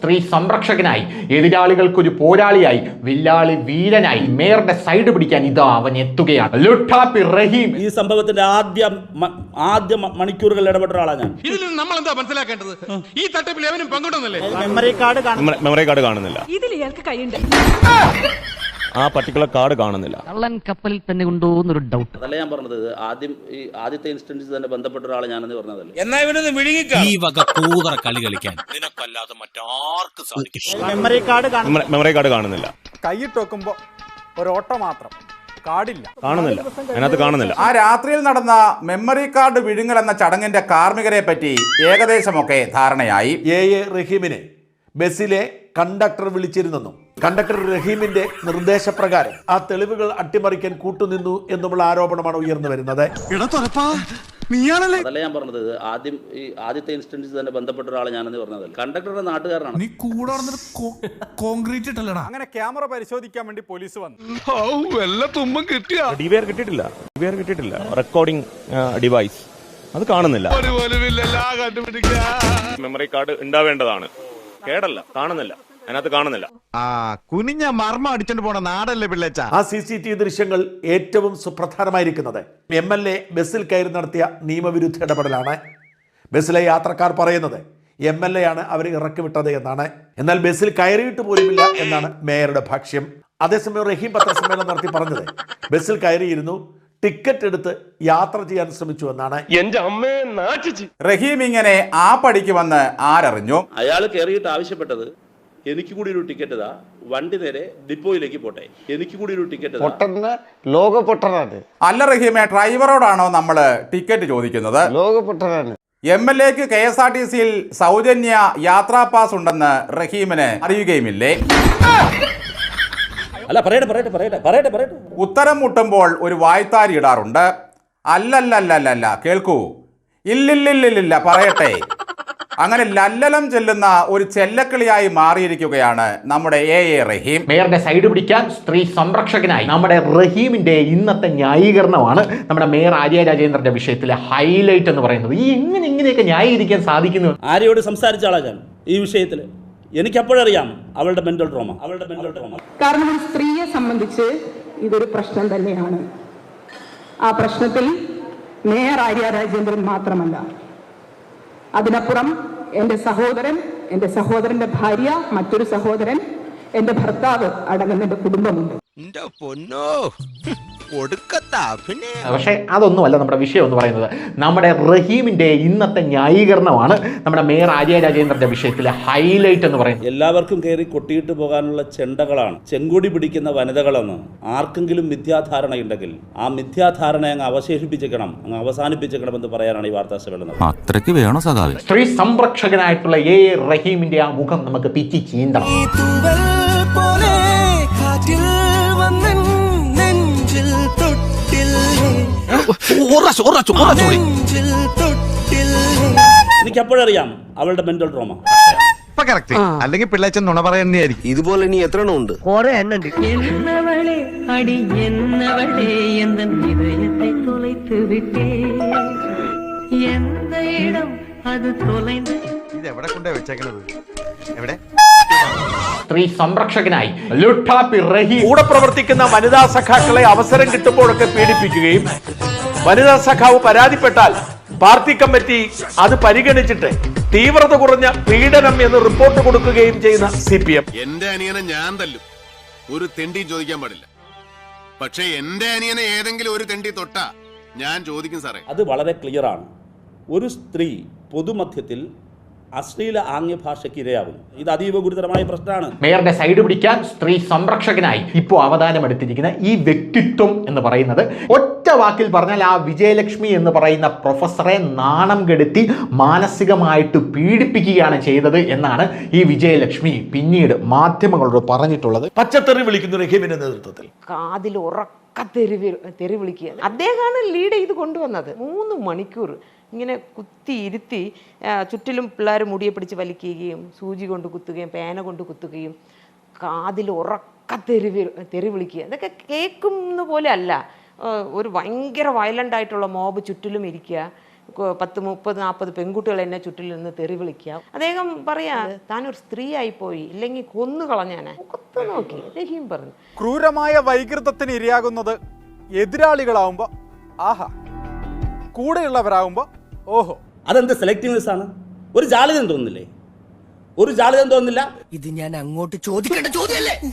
സ്ത്രീ സംരക്ഷകനായി എതിരാളികൾക്കൊരു പോരാളിയായി വില്ലാളി വീരനായി മേയറുടെ സൈഡ് പിടിക്കാൻ ഇതാ അവൻ എത്തുകയാണ്. ലുട്ടാപ്പി റഹീം. ഈ സംഭവത്തിന്റെ ആദ്യ ആദ്യ മണിക്കൂറുകൾ ഇടപെട്ട ഒരാളാണ് ഞാൻ. ഇതിൽ നിന്ന് നമ്മൾ എന്താ മനസ്സിലാക്കേണ്ടത് ഈ തട്ടിപ്പിൽ എവനും പങ്കിടുന്നില്ലേ മെമ്മറി കാർഡ് മെമ്മറി കാർഡ് കാണുന്നില്ല ഇതിൽ ഇയാൾക്ക് കൈയുണ്ട്. ആ പർട്ടിക്കുലർ കാർഡ് കാണുന്നില്ല. കള്ളൻ കപ്പലിൽ തന്നെ ഉണ്ടോ എന്നൊരു ഡൗട്ട് അതല്ല ഞാൻ പറഞ്ഞത്? ആദ്യം ഈ ആദ്യത്തെ ഇൻസ്റ്റൻസിൽ തന്നെ ബന്ധപ്പെട്ട ഒരാളെ ഞാനെന്ന് പറഞ്ഞതല്ലേ? ഈ വക കൂതറ കളി കളിക്കാൻ നിനക്കല്ലാതെ മറ്റാർക്ക് സാധിക്കും memory card memory- memory card കാണുന്നില്ല. കൈയിട്ട് വെക്കുമ്പോ ഒരു ഓട്ടോ മാത്രം കാണുന്നില്ല. അതിനകത്ത് കാണുന്നില്ല. ആ രാത്രിയിൽ നടന്ന മെമ്മറി കാർഡ് വിഴുങ്ങൽ എന്ന ചടങ്ങിന്റെ കാർമ്മികരെ പറ്റി ഏകദേശമൊക്കെ ധാരണയായി. എ എ റഹീമിനെ ബസ്സിലെ കണ്ടക്ടർ വിളിച്ചിരുന്നെന്നും കണ്ടക്ടർ റഹീമിന്റെ നിർദ്ദേശപ്രകാരം ആ തെളിവുകൾ അട്ടിമറിക്കാൻ കൂട്ടുനിന്നു എന്നുമുള്ള ആരോപണമാണ് ഉയർന്നു വരുന്നത്. അതല്ല ഞാൻ പറഞ്ഞത്. ആദ്യം ഈ ആദ്യത്തെ ഇൻസ്റ്റൻസിൽ തന്നെ ബന്ധപ്പെട്ട ഒരാളെ ഞാനെന്ന് പറഞ്ഞത്. കണ്ടക്ടറുടെ നാട്ടുകാരനാണ്. നീ കോൺക്രീറ്റ് ഇട്ടല്ലടാ. അങ്ങനെ ക്യാമറ പരിശോധിക്കാൻ വേണ്ടി പോലീസ് വന്നു. ഡി കിട്ടിയ. കിട്ടിയിട്ടില്ല. കിട്ടിയിട്ടില്ല. റെക്കോർഡിംഗ് ഡിവൈസ് അത് കാണുന്നില്ല. Memory card ഉണ്ടാവേണ്ടതാണ്. കേടല്ല കാണുന്നില്ല. അതിനകത്ത് കാണുന്നില്ല. ആ കുനിഞ്ഞ മർമ്മ അടിച്ചോണ്ട് പോണ നാടല്ലേ പിള്ളേച്ച? ആ സി സി ടി വി ദൃശ്യങ്ങൾ ഏറ്റവും സുപ്രധാനമായിരിക്കുന്നത്. എം എൽ എ ബസ്സിൽ കയറി നടത്തിയ നിയമവിരുദ്ധ ഇടപെടലാണ്. ബസ്സിലെ യാത്രക്കാർ പറയുന്നത് എം എൽ എ ആണ് അവരെ ഇറക്കി വിട്ടത് എന്നാണ്. എന്നാൽ ബസ്സിൽ കയറിയിട്ട് പോലുമില്ല എന്നാണ് മേയറുടെ ഭാഷ്യം അതേസമയം റഹീം പത്രസമ്മേളനം നടത്തി പറഞ്ഞത് ബസ്സിൽ കയറിയിരുന്നു ടിക്കറ്റ് എടുത്ത് യാത്ര ചെയ്യാൻ ശ്രമിച്ചു എന്നാണ്. റഹീം ഇങ്ങനെ ആ പടിക്ക് വന്ന് ആരറിഞ്ഞു? അയാൾ കയറിയിട്ട് ആവശ്യപ്പെട്ടത് എനിക്ക് കൂടി ഒരു ടിക്കറ്റ് ഇതാ. വണ്ടി നേരെ ഡിപ്പോയിലേക്ക് പോട്ടെ. എനിക്ക് കൂടി ഒരു ടിക്കറ്റ് ലോക പൊട്ടനാണ് അല്ല റഹീമെ ഡ്രൈവറോടാണോ നമ്മൾ ടിക്കറ്റ് ചോദിക്കുന്നത്? ലോക പൊട്ടനാണ് എം എൽ എക്ക് കെ എസ് ആർ ടി സിയിൽ സൗജന്യ യാത്രാ പാസ് ഉണ്ടെന്ന് റഹീമിന് അറിയുകയുമില്ലേ? അല്ല പറയട്ടെ പറയട്ടെ പറയട്ടെ പറയട്ടെ പറയട്ടെ. ഉത്തരം മുട്ടുമ്പോൾ ഒരു വായ്ത്താരി ഇടാറുണ്ട്. അല്ലല്ലല്ലല്ല കേൾക്കൂ. ഇല്ലില്ലില്ലില്ല പറയട്ടെ. അങ്ങനെ ലല്ലലം ചെല്ലുന്ന ഒരു ചെല്ലക്കിളിയായി മാറിയിരിക്കുകയാണ് നമ്മുടെ എ എ റഹീം. മേയറുടെ സൈഡ് പിടിക്കാൻ സ്ത്രീ സംരക്ഷകനായി. നമ്മുടെ റഹീമിന്റെ ഇന്നത്തെ ന്യായീകരണമാണ് നമ്മുടെ മേയർ ആര്യ രാജേന്ദ്രന്റെ വിഷയത്തിലെ ഹൈലൈറ്റ് എന്ന് പറയുന്നത്. ഈ എങ്ങനെ ഇങ്ങനെയൊക്കെ ന്യായീകരിക്കാൻ സാധിക്കുന്നു. ആര്യയോട് സംസാരിച്ച ആളാ ഞാൻ ഈ വിഷയത്തിൽ എനിക്കപ്പോഴറിയാം അവളുടെ മെന്റൽ ട്രോമ അവളുടെ മെന്റൽ ട്രോമ കാരണം ഒരു സ്ത്രീയെ സംബന്ധിച്ച് ഇതൊരു പ്രശ്നം തന്നെയാണ്. ആ പ്രശ്നത്തിൽ മേയർ ആര്യ രാജേന്ദ്രൻ മാത്രമല്ല അതിനപ്പുറം എന്റെ സഹോദരൻ എന്റെ സഹോദരന്റെ ഭാര്യ മറ്റൊരു സഹോദരൻ എന്റെ ഭർത്താവ് അടങ്ങുന്ന എന്റെ കുടുംബമുണ്ട്. പൊന്നോ. പക്ഷേ അതൊന്നുമല്ല നമ്മുടെ വിഷയം എന്ന് പറയുന്നത്. നമ്മുടെ റഹീമിന്റെ ഇന്നത്തെ ന്യായീകരണമാണ് നമ്മുടെ മേയർ ആര്യ രാജേന്ദ്രന്റെ വിഷയത്തിലെ ഹൈലൈറ്റ് എന്ന് പറയുന്നത്. എല്ലാവർക്കും കയറി കൊട്ടിയിട്ട് പോകാനുള്ള ചെണ്ടകളാണ്. ചെങ്കുടി പിടിക്കുന്ന വനിതകളെന്ന് ആർക്കെങ്കിലും മിഥ്യാധാരണയുണ്ടെങ്കിൽ ആ മിഥ്യാധാരണ അങ്ങ് അവശേഷിപ്പിച്ചേക്കണം അങ്ങ് അവസാനിപ്പിച്ചേക്കണം എന്ന് പറയാനാണ് ഈ വാർത്താ സമ്മേളനം. അത്രയ്ക്ക് വേണോ സഖാവി? സ്ത്രീ സംരക്ഷകനായിട്ടുള്ള എ എ റഹീമിന്റെ ആ മുഖം നമുക്ക് പിറ്റി ചീന്തണം. പ്രാവശ്യം ഒരു പ്രാവശ്യം ഒരു പ്രാവശ്യം എനിക്ക് അപ്പോഴറിയാം അവളുടെ മെന്റൽ ട്രോമ അല്ലെങ്കിൽ പിള്ളേച്ചൻ നുണ പറയുന്നതായിരിക്കും. ഇതുപോലെ ഇനി എത്ര എണ്ണം ഉണ്ട്? കുറെ എണ്ണം അടി എന്നവളെ എന്ന ഹൃദയത്തെ തുളയ്ത്തു വിട്ടേ. എന്ത ഇടം അത് തുളൈന്ന് ഇത് എവിടെ കൊണ്ടേ വെച്ചേക്കണത്? എവിടെ? സ്ത്രീ സംരക്ഷകനായി ലുട്ടാപ്പി റഹീം കൂടെ പ്രവർത്തിക്കുന്ന വനിതാ സഖാക്കളെ അവസരം കിട്ടുമ്പോഴൊക്കെ പീഡിപ്പിക്കുകയും വനിതാ സഖാവ് പരാതിപ്പെട്ടാൽ പാർട്ടി കമ്മിറ്റി അത് പരിഗണിച്ചിട്ട് തീവ്രത കുറഞ്ഞ പീഡനം എന്ന് റിപ്പോർട്ട് കൊടുക്കുകയും ചെയ്യുന്ന സി പി എം എന്റെ അനിയനെ ഞാൻ തല്ലും. ഒരു തെണ്ടി ചോദിക്കാൻ പാടില്ല. പക്ഷേ എന്റെ അനിയനെ ഏതെങ്കിലും ഒരു തെണ്ടി തൊട്ടാ ഞാൻ ചോദിക്കും സാറേ. അത് വളരെ ക്ലിയർ ആണ്. ഒരു സ്ത്രീ പൊതുമധ്യത്തിൽ അശ്ലീല ആംഗ്യഭാഷയ്ക്ക് ഇരയാവുന്നു ഇത് അതീവ ഗുരുതരമായ പ്രശ്നമാണ്. മേയറുടെ സൈഡ് പിടിക്കാൻ സ്ത്രീ സംരക്ഷകനായി ഇപ്പോൾ അവതാരം എടുത്തിരിക്കുന്ന ഈ വ്യക്തിത്വം എന്ന് പറയുന്നത് ഒറ്റ വാക്കിൽ പറഞ്ഞാൽ ആ വിജയലക്ഷ്മി എന്ന് പറയുന്ന പ്രൊഫസറെ നാണം കെടുത്തി മാനസികമായിട്ട് പീഡിപ്പിക്കുകയാണ് ചെയ്തത് എന്നാണ് ഈ വിജയലക്ഷ്മി പിന്നീട് മാധ്യമങ്ങളോട് പറഞ്ഞിട്ടുള്ളത്. പച്ചത്തെറി വിളിക്കുന്ന രഹീമിന്റെ നേതൃത്വത്തിൽ. കാതിൽ ഉറക്ക തെറി തെറി വിളിക്കുക അദ്ദേഹമാണ് ലീഡ് ചെയ്ത് കൊണ്ടുവന്നത്. മൂന്ന് മണിക്കൂർ ഇങ്ങനെ കുത്തി ഇരുത്തി ചുറ്റിലും പിള്ളേർ മുടിയെ പിടിച്ച് വലിക്കുകയും സൂചി കൊണ്ട് കുത്തുകയും പേന കൊണ്ട് കുത്തുകയും കാതിൽ ഉറക്ക തെറി തെറി വിളിക്കുക. ഇതൊക്കെ കേൾക്കുന്ന പോലെ അല്ല. ഒരു ഭയങ്കര വയലന്റ് ആയിട്ടുള്ള മോബ് ചുറ്റിലും ഇരിക്കുക. പത്ത് മുപ്പത് നാൽപ്പത് പെൺകുട്ടികൾ എന്നെ ചുറ്റിൽ നിന്ന് തെറി വിളിക്കുക. അദ്ദേഹം പറയാ താനൊരു സ്ത്രീ ആയി പോയി ഇല്ലെങ്കിൽ കൊന്നു കളഞ്ഞാനെ കൊത്തു നോക്കി അദ്ദേഹം പറഞ്ഞു. ക്രൂരമായ വൈകൃതത്തിന് ഇരയാകുന്നത് എതിരാളികളാവുമ്പോ ആഹാ കൂടെയുള്ളവരാകുമ്പോ ഓഹോ അതെന്ത് സെലക്ടീവ്നെസ് ആണ്? ഒരു ജാലകം തോന്നുന്നില്ലേ? ഒരു ജാളിതം തോന്നുന്നില്ല. ഇത് ഞാൻ അങ്ങോട്ട് ചോദിക്കേണ്ട ചോദ്യമല്ലേ?